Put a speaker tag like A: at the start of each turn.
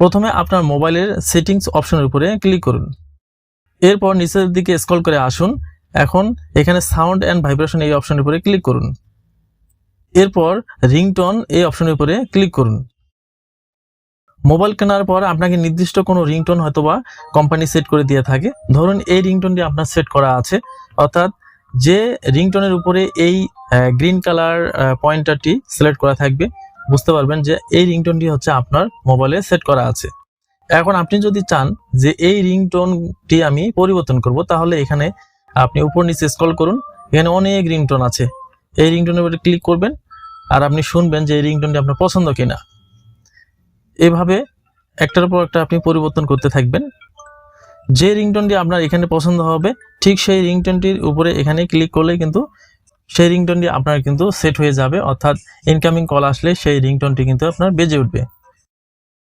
A: প্রথমে আপনার মোবাইলের সেটিংস অপশনের উপরে ক্লিক করুন। এরপর নিচের দিকে স্ক্রল করে আসুন। এখন এখানে সাউন্ড অ্যান্ড ভাইব্রেশন এই অপশনের উপরে ক্লিক করুন। এরপর রিংটোন এই অপশনের উপরে ক্লিক করুন। মোবাইল কেনার পর আপনাকে নির্দিষ্ট কোনো রিংটোন হয়তোবা কোম্পানি সেট করে দিয়ে থাকে। ধরুন এই রিংটোনটি আপনার সেট করা আছে। অর্থাৎ যে রিংটোনের উপরে এই গ্রিন কালার পয়েন্টারটি সিলেক্ট করা থাকবে। বুঝতে পারবেন যে এই রিংটোনটি হচ্ছে আপনার মোবাইলে সেট করা আছে। এখন আপনি যদি চান যে এই রিংটোনটি আমি পরিবর্তন করব, তাহলে এখানে আপনি উপর নিচে স্ক্রল করুন, এখানে অনেক রিংটোন আছে। এই রিংটোনের উপরে ক্লিক করবেন আর আপনি শুনবেন যে এই রিংটোনটি আপনার পছন্দ কিনা। এভাবে একটার পর একটা আপনি পরিবর্তন করতে থাকবেন। যে রিংটোনটি আপনার এখানে পছন্দ হবে, ঠিক সেই রিংটোনটির উপরে এখানে ক্লিক করলে কিন্তু সেই রিংটোনটি আপনার কিন্তু সেট হয়ে যাবে, অর্থাৎ ইনকামিং কল আসলে সেই রিংটোনটি কিন্তু আপনার বেজে উঠবে।